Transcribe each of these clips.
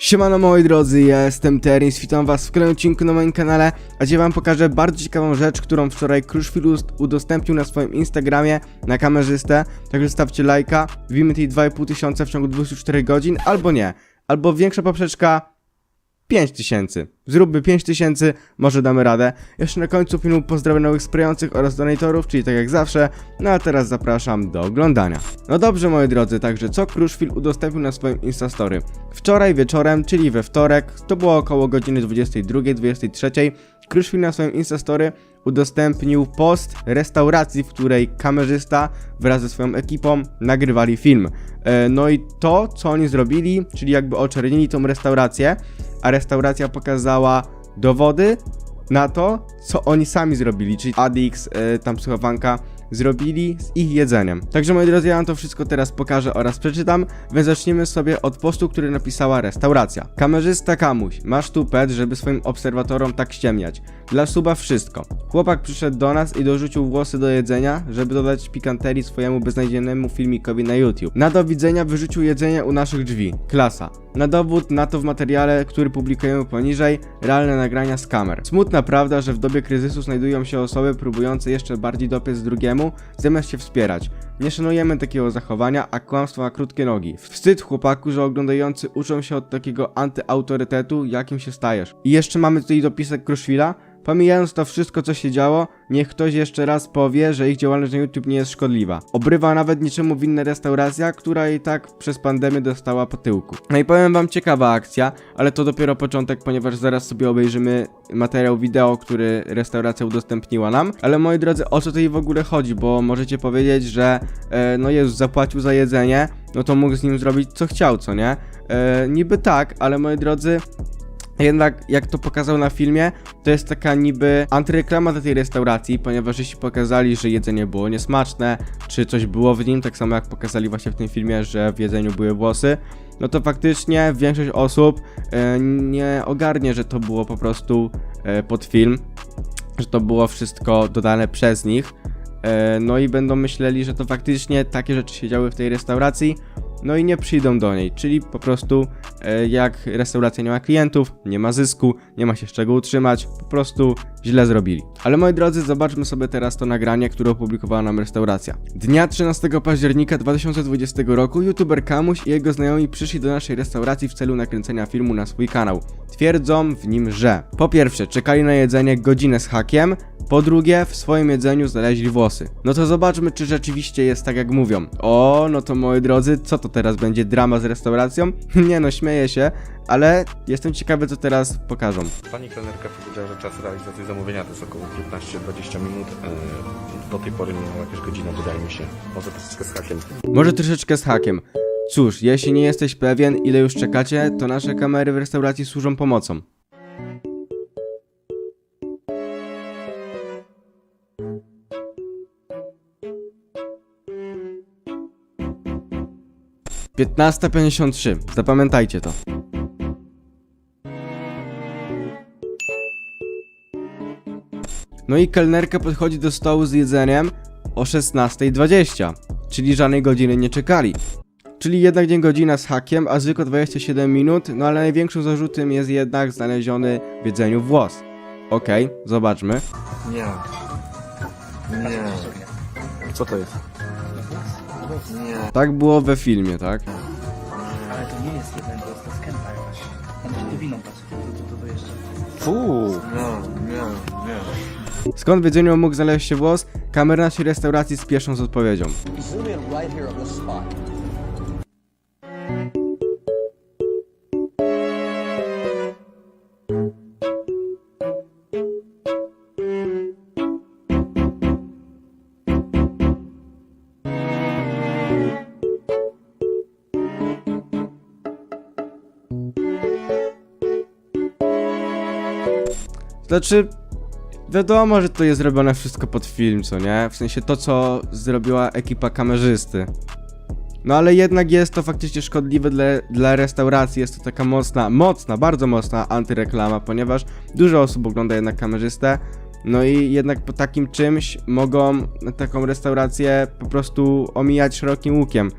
Siemano moi drodzy, ja jestem Teris, witam was w kolejnym odcinku na moim kanale, a dzisiaj wam pokażę bardzo ciekawą rzecz, którą wczoraj Kruszwil udostępnił na swoim Instagramie na kamerzystę, także stawcie lajka, wbijmy tej 2,5 tysiąca w ciągu 24 godzin, albo nie, albo większa poprzeczka 5000. Zróbmy 5000, może damy radę. Jeszcze na końcu filmu pozdrawiam nowych sprayujących oraz donatorów, czyli tak jak zawsze. No a teraz zapraszam do oglądania. No dobrze moi drodzy, także co Kruszwil udostępnił na swoim Instastory? Wczoraj wieczorem, czyli we wtorek, to było około godziny 22-23, Kruszwil na swoim Instastory udostępnił post restauracji, w której kamerzysta wraz ze swoją ekipą nagrywali film. E, No i to, co oni zrobili, czyli jakby oczernili tą restaurację, a restauracja pokazała dowody na to, co oni sami zrobili, czyli Adix, e, tam psychowanka, zrobili z ich jedzeniem. Także moi drodzy, ja wam to wszystko teraz pokażę oraz przeczytam, więc zaczniemy sobie od postu, który napisała restauracja. Kamerzysta Kamuś, masz tu pet, żeby swoim obserwatorom tak ściemniać. Dla suba wszystko. Chłopak przyszedł do nas i dorzucił włosy do jedzenia, żeby dodać pikanterii swojemu beznadziejnemu filmikowi na YouTube. Na do widzenia wyrzucił jedzenie u naszych drzwi. Klasa. Na dowód na to w materiale, który publikujemy poniżej, realne nagrania z kamer. Smutna prawda, że w dobie kryzysu znajdują się osoby próbujące jeszcze bardziej dopiec drugiemu, zamiast się wspierać. Nie szanujemy takiego zachowania, a kłamstwo ma krótkie nogi. Wstyd chłopaku, że oglądający uczą się od takiego antyautorytetu, jakim się stajesz. I jeszcze mamy tutaj dopisek Kruszwila. Pomijając to wszystko, co się działo, niech ktoś jeszcze raz powie, że ich działalność na YouTube nie jest szkodliwa. Obrywa nawet niczemu winna restauracja, która i tak przez pandemię dostała po tyłku. No i powiem wam ciekawa akcja, ale to dopiero początek, ponieważ zaraz sobie obejrzymy materiał wideo, który restauracja udostępniła nam. Ale moi drodzy, o co tutaj w ogóle chodzi? Bo możecie powiedzieć, że e, no Jezus zapłacił za jedzenie, no to mógł z nim zrobić co chciał, co nie? E, niby tak, ale moi drodzy, jednak, jak to pokazał na filmie, to jest taka niby antyreklama dla tej restauracji, ponieważ jeśli pokazali, że jedzenie było niesmaczne, czy coś było w nim, tak samo jak pokazali właśnie w tym filmie, że w jedzeniu były włosy, no to faktycznie większość osób e, nie ogarnie, że to było po prostu e, pod film, że to było wszystko dodane przez nich. E, no i będą myśleli, że to faktycznie takie rzeczy się działy w tej restauracji, no i nie przyjdą do niej, czyli po prostu e, jak restauracja nie ma klientów, nie ma zysku, nie ma się z czego utrzymać, po prostu źle zrobili. Ale moi drodzy, zobaczmy sobie teraz to nagranie, które opublikowała nam restauracja. Dnia 13 października 2020 roku youtuber Kamuś i jego znajomi przyszli do naszej restauracji w celu nakręcenia filmu na swój kanał. Twierdzą w nim, że po pierwsze czekali na jedzenie godzinę z hakiem, po drugie, w swoim jedzeniu znaleźli włosy. No to zobaczmy, czy rzeczywiście jest tak, jak mówią. O, no to moi drodzy, co to teraz będzie? Drama z restauracją? Nie no, śmieję się, ale jestem ciekawy, co teraz pokażą. Pani kelnerka powiedziała, że czas realizacji zamówienia to jest około 15-20 minut. Yy, Do tej pory minęła jakieś godzina, wydaje mi się. Może troszeczkę z hakiem. Może troszeczkę z hakiem. Cóż, jeśli nie jesteś pewien, ile już czekacie, to nasze kamery w restauracji służą pomocą. Piętnasta pięćdziesiąt trzy. Zapamiętajcie to. No i kelnerka podchodzi do stołu z jedzeniem o 16.20, czyli żadnej godziny nie czekali. Czyli jednak nie godzina z hakiem, a zwykle 27 minut, no ale największym zarzutem jest jednak znaleziony w jedzeniu włos. Okej, zobaczmy. Nie. Nie. Co to jest? Nie. Tak było we filmie, tak? Ale to nie jest jeden głos, to jest kępa jakaś. Tam się dywiną patrz, to, to, to, to jeszcze. Fuu. Nie, nie, nie. Skąd w jedzeniu mógł znaleźć się włos? Kamery naszej restauracji spieszą z odpowiedzią. Zoom in right here on this spot. Znaczy, wiadomo, że to jest zrobione wszystko pod film, co nie? W sensie to, co zrobiła ekipa kamerzysty. No ale jednak jest to faktycznie szkodliwe dla, dla restauracji, jest to taka mocna, mocna, bardzo mocna antyreklama, ponieważ dużo osób ogląda jednak kamerzystę, no i jednak po takim czymś mogą taką restaurację po prostu omijać szerokim łukiem.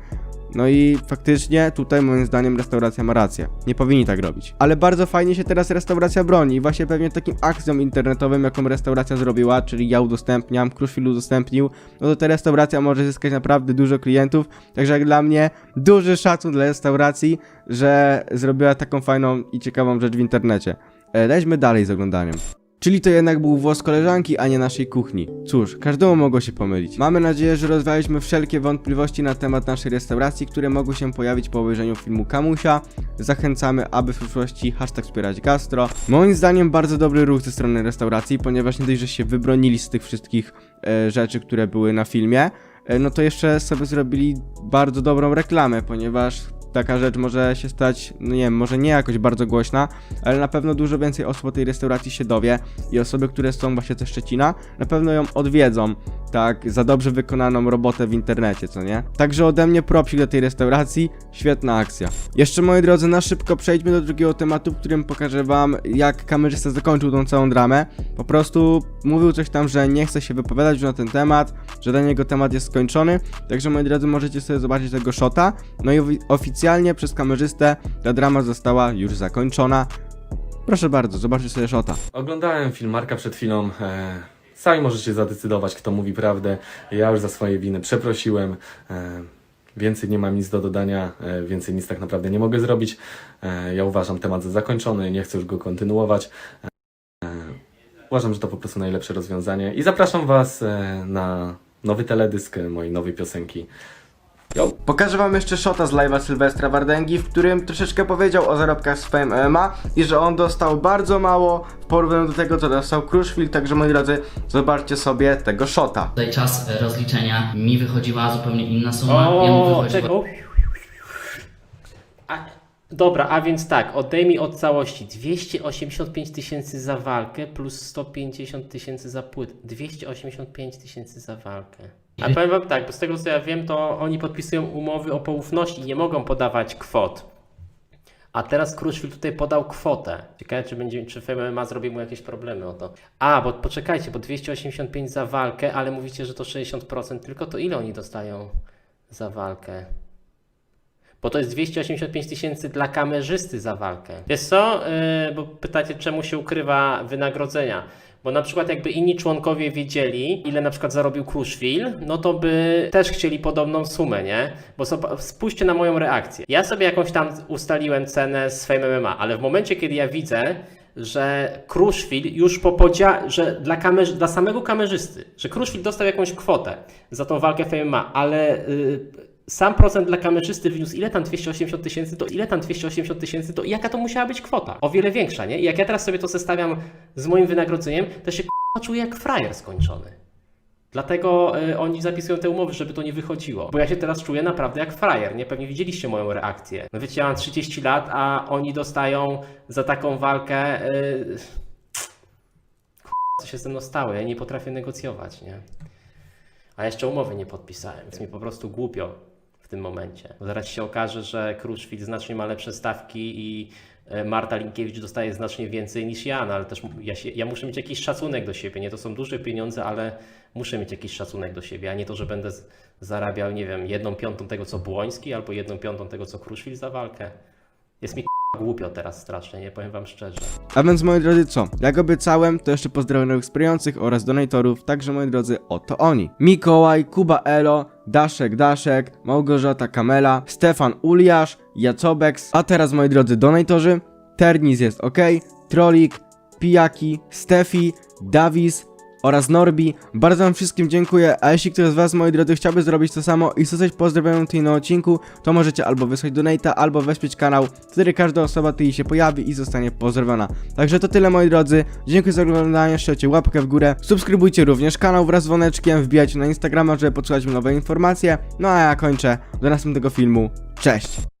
No i faktycznie tutaj moim zdaniem restauracja ma rację. Nie powinni tak robić. Ale bardzo fajnie się teraz restauracja broni właśnie pewnie takim akcją internetowym, jaką restauracja zrobiła, czyli ja udostępniam, Kruszwil udostępnił, no to ta restauracja może zyskać naprawdę dużo klientów. Także jak dla mnie duży szacun dla restauracji, że zrobiła taką fajną i ciekawą rzecz w internecie. E, lećmy dalej z oglądaniem. Czyli to jednak był włos koleżanki, a nie naszej kuchni. Cóż, każdemu mogło się pomylić. Mamy nadzieję, że rozwialiśmy wszelkie wątpliwości na temat naszej restauracji, które mogły się pojawić po obejrzeniu filmu Kamusia. Zachęcamy, aby w przyszłości hashtag wspierać gastro. Moim zdaniem bardzo dobry ruch ze strony restauracji, ponieważ nie dość, że się wybronili z tych wszystkich e, rzeczy, które były na filmie, e, no to jeszcze sobie zrobili bardzo dobrą reklamę, ponieważ taka rzecz może się stać, no nie wiem, może nie jakoś bardzo głośna, ale na pewno dużo więcej osób o tej restauracji się dowie i osoby, które są właśnie ze Szczecina, na pewno ją odwiedzą, tak, za dobrze wykonaną robotę w internecie, co nie? Także ode mnie propsik do tej restauracji, świetna akcja. Jeszcze moi drodzy, na szybko przejdźmy do drugiego tematu, w którym pokażę wam, jak kamerzysta zakończył tą całą dramę. Po prostu mówił coś tam, że nie chce się wypowiadać już na ten temat, że dla niego temat jest skończony, także moi drodzy, możecie sobie zobaczyć tego shota, no i ofi- oficjalnie przez kamerzystę ta drama została już zakończona. Proszę bardzo, zobaczcie sobie shota. Oglądałem film Marka przed chwilą. E, sami możecie zadecydować, kto mówi prawdę. Ja już za swoje winy przeprosiłem. E, więcej nie mam nic do dodania, e, więcej nic tak naprawdę nie mogę zrobić. E, ja uważam temat za zakończony, nie chcę już go kontynuować. E, uważam, że to po prostu najlepsze rozwiązanie. I zapraszam Was na nowy teledysk mojej nowej piosenki. Yo! Pokażę wam jeszcze shota z live'a Sylwestra Wardęgi, w którym troszeczkę powiedział o zarobkach z Fame MMA i że on dostał bardzo mało w porównaniu do tego, co dostał Crushfield, także moi drodzy, zobaczcie sobie tego shota. Tutaj czas e, rozliczenia mi wychodziła zupełnie inna suma, jemu O, wychodziła czego? A, dobra, a więc tak, odejmij od całości 285 tysięcy za walkę plus 150 tysięcy za płyt. 285 tysięcy za walkę. A powiem wam tak, bo z tego co ja wiem, to oni podpisują umowy o poufności i nie mogą podawać kwot. A teraz Kruszwil tutaj podał kwotę. Ciekawe, czy będzie, czy FMMA zrobi mu jakieś problemy o to. A, bo poczekajcie, bo 285 za walkę, ale mówicie, że to 60% tylko, to ile oni dostają za walkę? Bo to jest 285 tysięcy dla kamerzysty za walkę. Wiesz co? Yy, bo pytacie, czemu się ukrywa wynagrodzenia. Bo na przykład jakby inni członkowie wiedzieli, ile na przykład zarobił Kruszwil, no to by też chcieli podobną sumę, nie? Bo spójrzcie na moją reakcję. Ja sobie jakąś tam ustaliłem cenę z Fame MMA, ale w momencie, kiedy ja widzę, że Kruszwil już po podziale, że dla, kamer- dla samego kamerzysty, że Kruszwil dostał jakąś kwotę za tą walkę Fame MMA, ale y, sam procent dla kamerzysty wyniósł ile tam 280 tysięcy, to ile tam 280 tysięcy, to jaka to musiała być kwota? O wiele większa, nie? I jak ja teraz sobie to zestawiam z moim wynagrodzeniem, to się k***a czuję jak frajer skończony. Dlatego y, oni zapisują te umowy, żeby to nie wychodziło. Bo ja się teraz czuję naprawdę jak frajer, nie? Pewnie widzieliście moją reakcję. No wiecie, ja mam 30 lat, a oni dostają za taką walkę... Y... Co się ze mną stało? Ja nie potrafię negocjować, nie? A jeszcze umowy nie podpisałem, więc mi po prostu głupio tym momencie. Zaraz się okaże, że Kruszwil znacznie ma lepsze stawki i e, Marta Linkiewicz dostaje znacznie więcej niż ja, no ale też ja, się, ja muszę mieć jakiś szacunek do siebie. Nie to są duże pieniądze, ale muszę mieć jakiś szacunek do siebie, a nie to, że będę zarabiał, nie wiem, jedną piątą tego co Błoński albo jedną piątą tego co Kruszwil za walkę. Jest mi głupio teraz strasznie, nie powiem wam szczerze. A więc moi drodzy co, jak obiecałem, to jeszcze pozdrawiam nowych wspierających oraz donatorów, także moi drodzy, oto oni. Mikołaj, Kuba Elo, Daszek Daszek, Małgorzata Kamela, Stefan Uliasz, Jacobex, a teraz moi drodzy donatorzy, Ternis jest ok, Trolik, Pijaki, Stefi, Dawis, oraz Norbi. Bardzo wam wszystkim dziękuję, a jeśli ktoś z was, moi drodzy, chciałby zrobić to samo i zostać pozdrowionym tutaj na odcinku, to możecie albo wysłać donata, albo wesprzeć kanał, wtedy każda osoba tutaj się pojawi i zostanie pozdrowiona. Także to tyle, moi drodzy. Dziękuję za oglądanie, szczercie łapkę w górę, subskrybujcie również kanał wraz z dzwoneczkiem, wbijajcie na Instagrama, żeby podsłuchać nowe informacje. No a ja kończę. Do następnego filmu. Cześć!